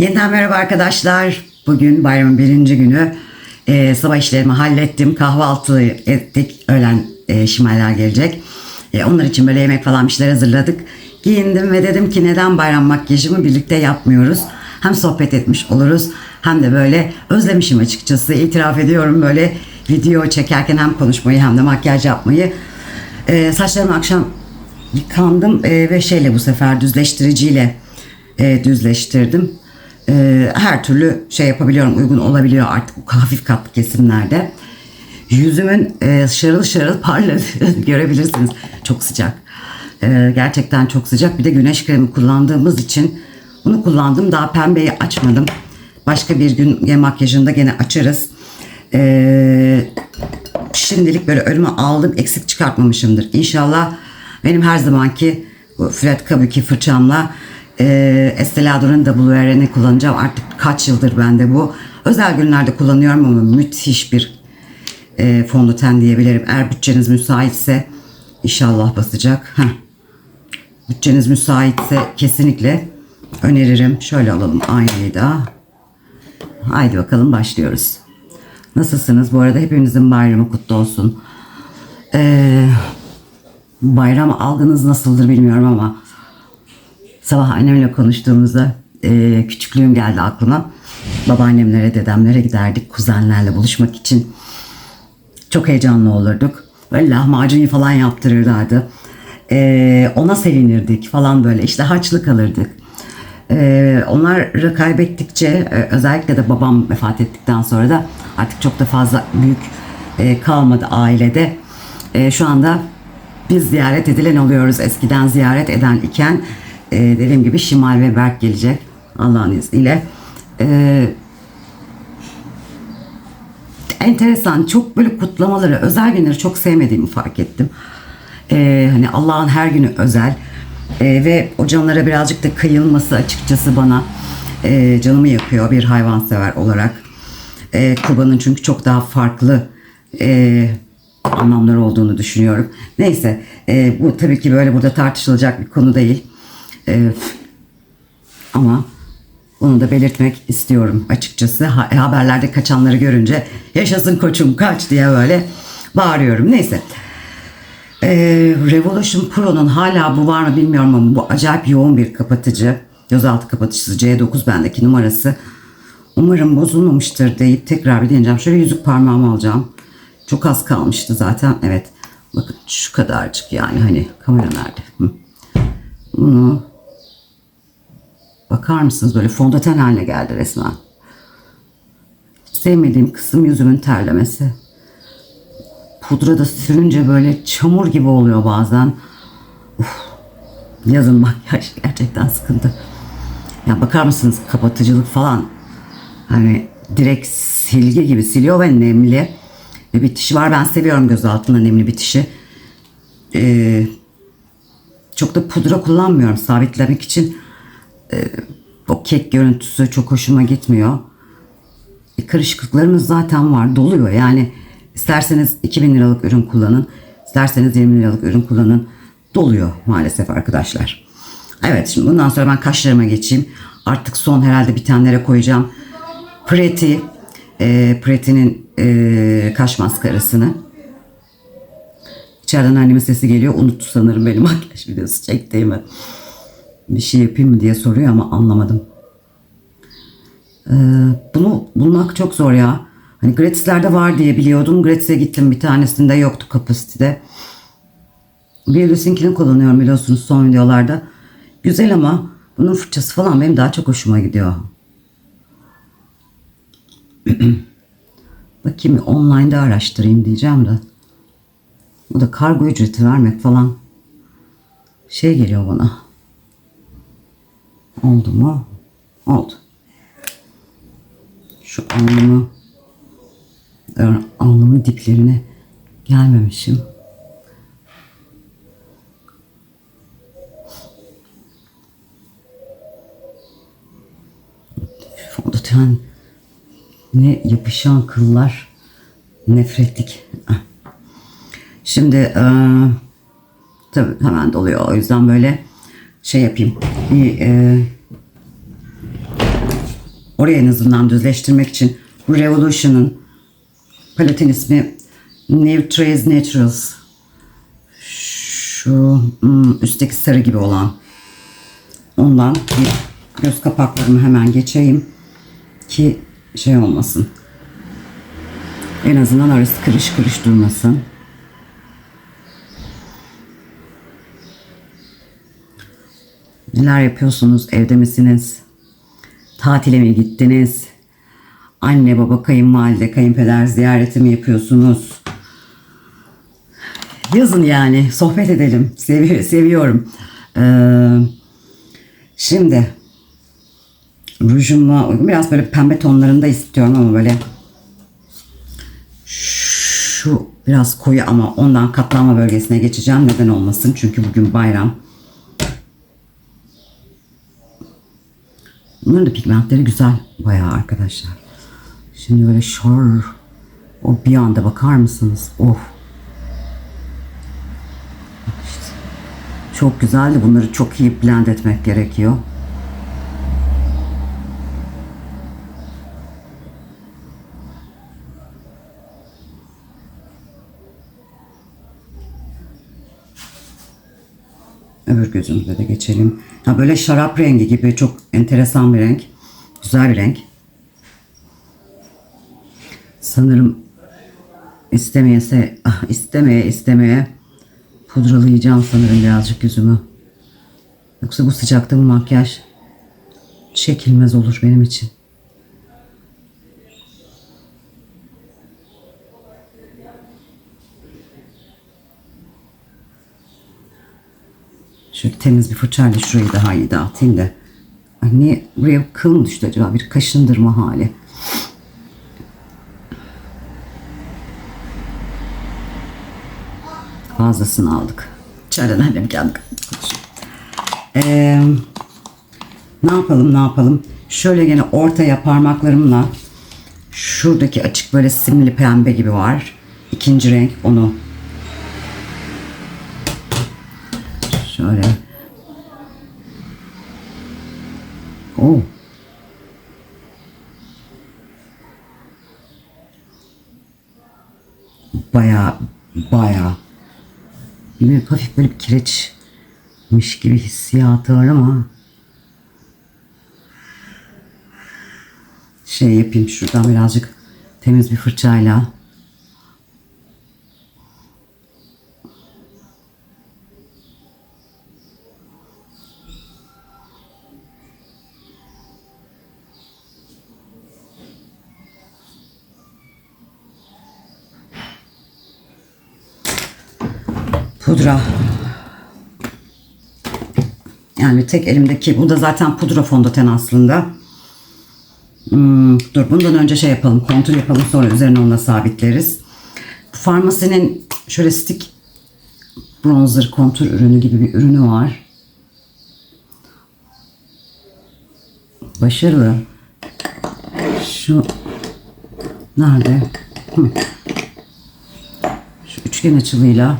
Yeniden merhaba arkadaşlar. Bugün bayramın birinci günü. Ee, sabah işlerimi hallettim. Kahvaltı ettik. Öğlen e, şimaller gelecek. E, onlar için böyle yemek falan bir şeyler hazırladık. Giyindim ve dedim ki neden bayram makyajımı birlikte yapmıyoruz. Hem sohbet etmiş oluruz hem de böyle özlemişim açıkçası. İtiraf ediyorum böyle video çekerken hem konuşmayı hem de makyaj yapmayı. E, saçlarımı akşam yıkandım e, ve şeyle bu sefer düzleştiriciyle e, düzleştirdim. E, her türlü şey yapabiliyorum, uygun olabiliyor artık bu hafif katlı kesimlerde. Yüzümün e, şarıl şarıl parladığını görebilirsiniz. Çok sıcak. E, gerçekten çok sıcak. Bir de güneş kremi kullandığımız için bunu kullandım. Daha pembeyi açmadım. Başka bir gün ya makyajında gene açarız. E, şimdilik böyle önüme aldım. Eksik çıkartmamışımdır. İnşallah benim her zamanki Fred Kabuki fırçamla e, Estee Lauder'ın WRN'i kullanacağım. Artık kaç yıldır bende bu. Özel günlerde kullanıyorum ama müthiş bir e, fondöten diyebilirim. Eğer bütçeniz müsaitse inşallah basacak. Heh. Bütçeniz müsaitse kesinlikle öneririm. Şöyle alalım aynayı da. Haydi bakalım başlıyoruz. Nasılsınız? Bu arada hepinizin bayramı kutlu olsun. Ee, bayram algınız nasıldır bilmiyorum ama sabah annemle konuştuğumuzda e, küçüklüğüm geldi aklıma. Babaannemlere, dedemlere giderdik kuzenlerle buluşmak için. Çok heyecanlı olurduk. Böyle lahmacun falan yaptırırlardı. Ee, ona sevinirdik falan böyle. İşte harçlık alırdık. Ee, onları kaybettikçe e, özellikle de babam vefat ettikten sonra da artık çok da fazla büyük e, kalmadı ailede. E, şu anda biz ziyaret edilen oluyoruz. Eskiden ziyaret eden iken e, dediğim gibi Şimal ve Berk gelecek Allah'ın izniyle. E, enteresan çok böyle kutlamaları özel günleri çok sevmediğimi fark ettim. Ee, hani Allah'ın her günü özel Ee, ve o canlara birazcık da kıyılması açıkçası bana e, canımı yakıyor bir hayvansever olarak. Ee, kurbanın çünkü çok daha farklı e, anlamları olduğunu düşünüyorum. Neyse e, bu tabii ki böyle burada tartışılacak bir konu değil. E, ama bunu da belirtmek istiyorum açıkçası. Ha- haberlerde kaçanları görünce yaşasın koçum kaç diye böyle bağırıyorum. Neyse. Ee, Revolution Pro'nun hala bu var mı bilmiyorum ama bu acayip yoğun bir kapatıcı. Gözaltı kapatıcısı C9 bendeki numarası. Umarım bozulmamıştır deyip tekrar bir deneyeceğim. Şöyle yüzük parmağımı alacağım. Çok az kalmıştı zaten. Evet. Bakın şu kadarcık yani hani kamera nerede? Bunu Bakar mısınız böyle fondöten haline geldi resmen. Sevmediğim kısım yüzümün terlemesi. Pudra da sürünce böyle çamur gibi oluyor bazen. Uf, yazın makyaj gerçekten sıkıntı. Ya bakar mısınız kapatıcılık falan. Hani direkt silgi gibi siliyor ve nemli. Ve bitişi var. Ben seviyorum göz altında nemli bitişi. Ee, çok da pudra kullanmıyorum sabitlemek için o kek görüntüsü çok hoşuma gitmiyor. E, karışıklıklarımız zaten var, doluyor. Yani isterseniz 2000 liralık ürün kullanın, isterseniz 20 liralık ürün kullanın. Doluyor maalesef arkadaşlar. Evet şimdi bundan sonra ben kaşlarıma geçeyim. Artık son herhalde bitenlere koyacağım. Pretty, e, Pretty'nin e, kaş maskarasını. İçeriden annemin sesi geliyor. Unuttu sanırım benim makyaj videosu çektiğimi bir şey yapayım mı diye soruyor ama anlamadım. Ee, bunu bulmak çok zor ya. Hani gratislerde var diye biliyordum. Gratis'e gittim bir tanesinde yoktu kapasitede. Biolus'inkini kullanıyorum biliyorsunuz son videolarda. Güzel ama bunun fırçası falan benim daha çok hoşuma gidiyor. Bakayım online'da araştırayım diyeceğim de. Bu da kargo ücreti vermek falan şey geliyor bana. Oldu mu? Oldu. Şu alnımı alnımın diplerine gelmemişim. Fondöten ne yapışan kıllar nefretlik. Ah. Şimdi eee tabii hemen doluyor o yüzden böyle şey yapayım. Bir e, oraya en azından düzleştirmek için bu Revolution'ın paletin ismi Nutriz Naturals. Şu hmm, üstteki sarı gibi olan. Ondan bir göz kapaklarımı hemen geçeyim ki şey olmasın. En azından arası kırış kırış durmasın. Neler yapıyorsunuz? Evde misiniz? Tatile mi gittiniz? Anne, baba, kayınvalide, kayınpeder ziyareti mi yapıyorsunuz? Yazın yani. Sohbet edelim. Sevi seviyorum. Ee, şimdi rujuma biraz böyle pembe tonlarında istiyorum ama böyle şu biraz koyu ama ondan katlanma bölgesine geçeceğim. Neden olmasın? Çünkü bugün bayram. Bunların da pigmentleri güzel bayağı arkadaşlar. Şimdi böyle şor o bir anda bakar mısınız? Of. İşte çok güzeldi. Bunları çok iyi blend etmek gerekiyor. Öbür gözümüze de geçelim. Ha böyle şarap rengi gibi çok enteresan bir renk. Güzel bir renk. Sanırım istemeyese, ah, istemeye istemeye pudralayacağım sanırım birazcık yüzümü. Yoksa bu sıcakta bu makyaj çekilmez olur benim için. Şöyle temiz bir fırçayla şurayı daha iyi dağıtayım da. Ay niye buraya kıl mı düştü acaba? Bir kaşındırma hali. Fazlasını aldık. İçeriden annem kendi ee, ne yapalım ne yapalım? Şöyle gene ortaya parmaklarımla şuradaki açık böyle simli pembe gibi var. İkinci renk onu Şöyle. Oh. Baya baya. Yine hafif böyle bir kireçmiş gibi hissiyatı var ama şey yapayım şuradan birazcık temiz bir fırçayla pudra. Yani tek elimdeki bu da zaten pudra fondöten aslında. Hmm, dur bundan önce şey yapalım kontur yapalım sonra üzerine onunla sabitleriz. Farmasinin şöyle stick bronzer kontur ürünü gibi bir ürünü var. Başarılı. Şu nerede? Hı. Şu üçgen açılıyla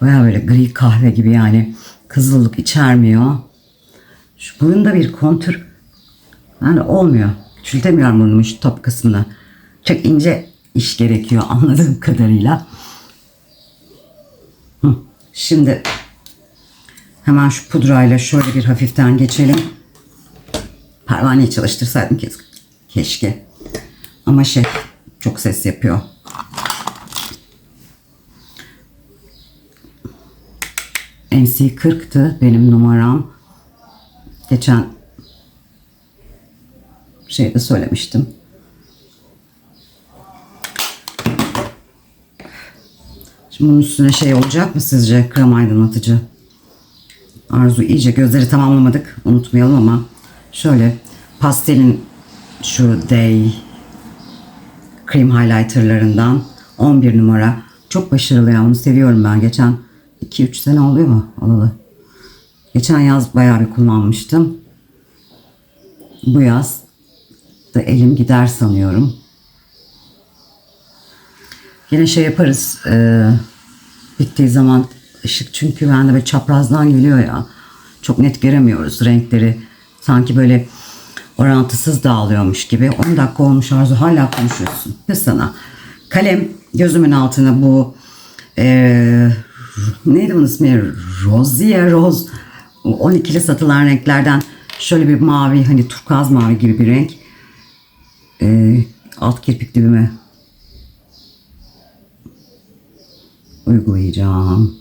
Baya böyle gri kahve gibi yani kızıllık içermiyor. Şu burunda bir kontür yani olmuyor. Küçültemiyorum burnumun şu top kısmını. Çok ince iş gerekiyor anladığım kadarıyla. Şimdi hemen şu pudrayla şöyle bir hafiften geçelim. Pervaneyi çalıştırsaydım keşke. Ama şey çok ses yapıyor. NC 40'tı benim numaram. Geçen şeyde söylemiştim. Şimdi bunun üstüne şey olacak mı sizce krem aydınlatıcı? Arzu iyice gözleri tamamlamadık unutmayalım ama şöyle pastelin şu Day cream highlighterlarından 11 numara çok başarılı ya onu seviyorum ben geçen 2-3 sene oluyor mu alalı? Geçen yaz bayağı bir kullanmıştım. Bu yaz da elim gider sanıyorum. Yine şey yaparız. E, bittiği zaman ışık çünkü bende böyle çaprazdan geliyor ya. Çok net göremiyoruz renkleri. Sanki böyle orantısız dağılıyormuş gibi. 10 dakika olmuş Arzu hala konuşuyorsun. Ne sana? Kalem gözümün altına bu e, neydi bunun ismi? Rosier Rose. 12'li satılan renklerden şöyle bir mavi hani turkuaz mavi gibi bir renk. E, alt kirpik dibime uygulayacağım.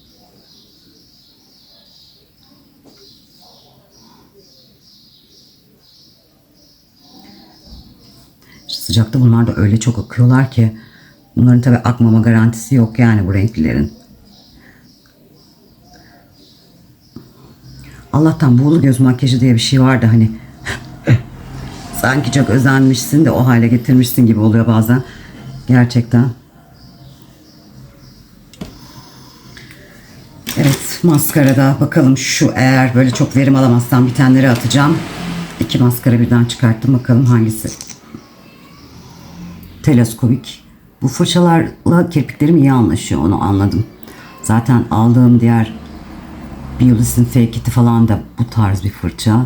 Sıcakta bunlar da öyle çok akıyorlar ki bunların tabi akmama garantisi yok yani bu renklilerin. Allah'tan buğulu göz makyajı diye bir şey vardı hani. Sanki çok özenmişsin de o hale getirmişsin gibi oluyor bazen. Gerçekten. Evet maskarada bakalım şu eğer böyle çok verim alamazsam bitenleri atacağım. İki maskara birden çıkarttım bakalım hangisi teleskobik. Bu fırçalarla kirpiklerim iyi anlaşıyor onu anladım. Zaten aldığım diğer Biolis'in Fake It'i falan da bu tarz bir fırça.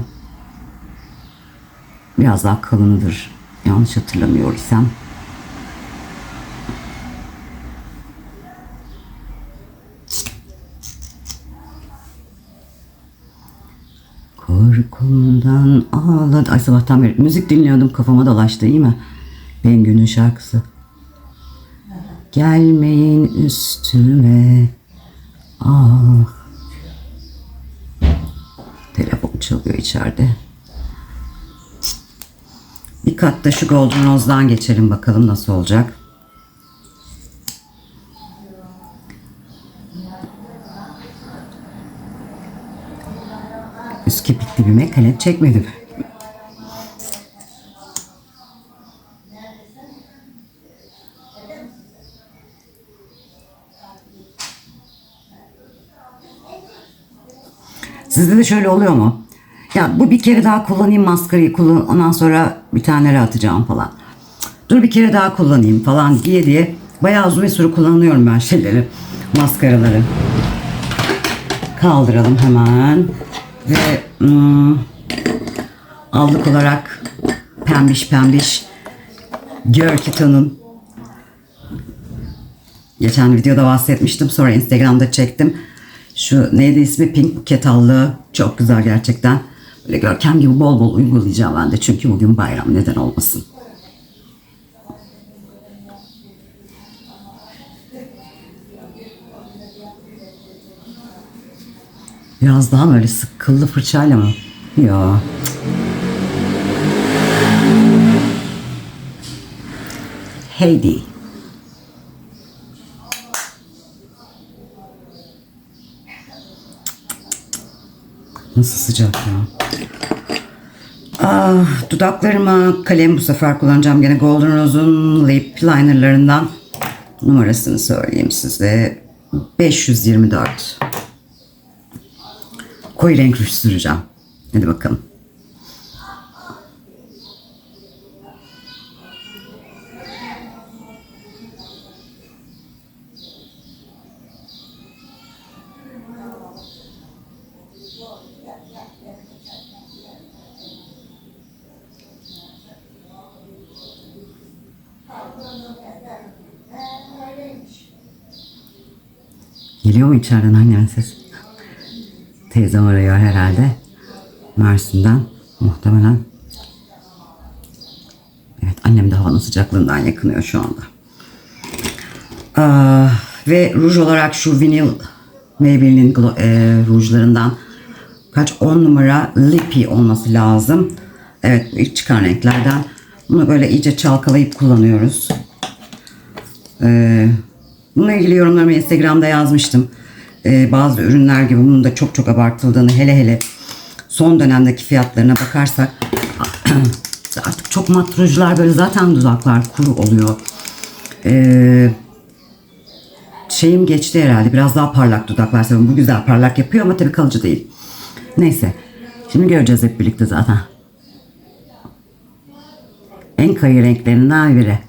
Biraz daha kalındır. Yanlış hatırlamıyor isem. Korkumdan ağladı. Ay sabahtan beri müzik dinliyordum kafama dolaştı iyi mi? Bengü'nün şarkısı. Gelmeyin üstüme. İçeride. Bir kat da şu Golden Rose'dan geçelim bakalım nasıl olacak. Üst kepik dibime kalem çekmedim. Sizde de şöyle oluyor mu? Ya bu bir kere daha kullanayım maskarayı kullan ondan sonra bir taneleri atacağım falan. Dur bir kere daha kullanayım falan diye diye bayağı uzun bir süre kullanıyorum ben şeyleri maskaraları. Kaldıralım hemen ve hmm, aldık olarak pembiş pembiş Görkiton'un geçen videoda bahsetmiştim sonra Instagram'da çektim. Şu neydi ismi Pink Buket allığı çok güzel gerçekten. Böyle görkem gibi bol bol uygulayacağım ben de çünkü bugün bayram neden olmasın. Biraz daha böyle sık kıllı fırçayla mı? Ya. Heidi. Nasıl sıcak ya. Ah, dudaklarıma kalem bu sefer kullanacağım. Gene Golden Rose'un lip linerlarından numarasını söyleyeyim size. 524. Koyu renk ruj süreceğim. Hadi bakalım. Geliyor mu içeriden annen ses? Teyzem arıyor herhalde. Mersin'den muhtemelen. Evet annem de havanın sıcaklığından yakınıyor şu anda. Aa, ve ruj olarak şu vinil Maybelline e, rujlarından kaç 10 numara Lippy olması lazım. Evet ilk çıkan renklerden. Bunu böyle iyice çalkalayıp kullanıyoruz. Ee, bununla ilgili yorumlarımı Instagram'da yazmıştım. Ee, bazı ürünler gibi bunun da çok çok abartıldığını hele hele son dönemdeki fiyatlarına bakarsak artık çok mat rujlar böyle zaten dudaklar kuru oluyor. Ee, şeyim geçti herhalde. Biraz daha parlak dudaklar. Bu güzel parlak yapıyor ama tabii kalıcı değil. Neyse. Şimdi göreceğiz hep birlikte zaten. En kayı renklerinden biri.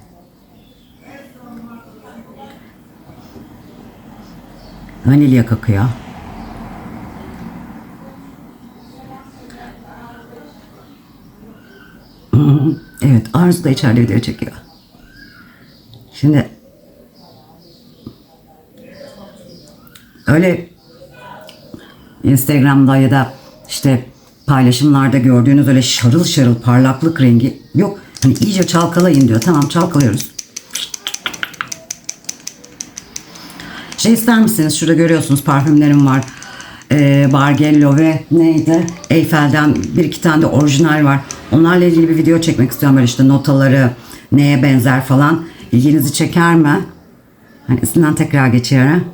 Vanilya kokuyor. Evet, Arzu da içeride video çekiyor. Şimdi öyle Instagram'da ya da işte paylaşımlarda gördüğünüz öyle şarıl şarıl parlaklık rengi yok. Hani iyice çalkalayın diyor. Tamam çalkalıyoruz. Şey ister misiniz? Şurada görüyorsunuz parfümlerim var. Ee, Bargello ve neydi? Eyfel'den bir iki tane de orijinal var. Onlarla ilgili bir video çekmek istiyorum. Böyle işte notaları neye benzer falan. İlginizi çeker mi? Hani üstünden tekrar geçiyorum.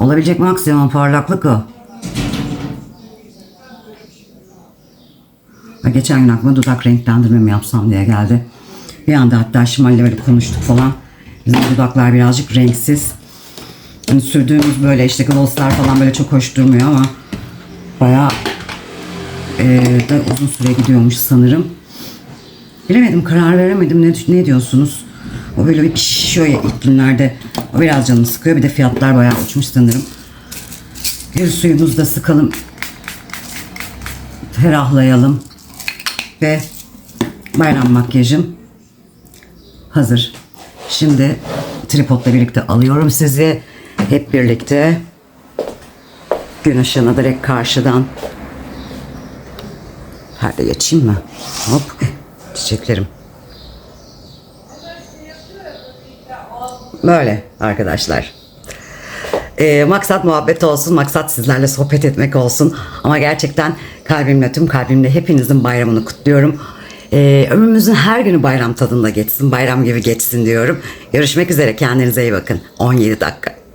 Olabilecek maksimum parlaklık o. Ve geçen gün aklıma dudak renklendirme yapsam diye geldi. Bir anda hatta Şimal'le böyle konuştuk falan. Bizim dudaklar birazcık renksiz. Hani sürdüğümüz böyle işte glosslar falan böyle çok hoş durmuyor ama bayağı eee, da uzun süre gidiyormuş sanırım. Bilemedim karar veremedim ne, ne diyorsunuz? O böyle bir ilk günlerde. O biraz canımı sıkıyor. Bir de fiyatlar bayağı uçmuş sanırım. Bir suyumuzu da sıkalım. Ferahlayalım. Ve bayram makyajım hazır. Şimdi tripodla birlikte alıyorum sizi. Hep birlikte gün ışığına direkt karşıdan Perde geçeyim mi? Hop. Çiçeklerim. Böyle arkadaşlar. Ee, maksat muhabbet olsun, maksat sizlerle sohbet etmek olsun. Ama gerçekten kalbimle, tüm kalbimle hepinizin bayramını kutluyorum. Ee, ömrümüzün her günü bayram tadında geçsin, bayram gibi geçsin diyorum. Görüşmek üzere, kendinize iyi bakın. 17 dakika.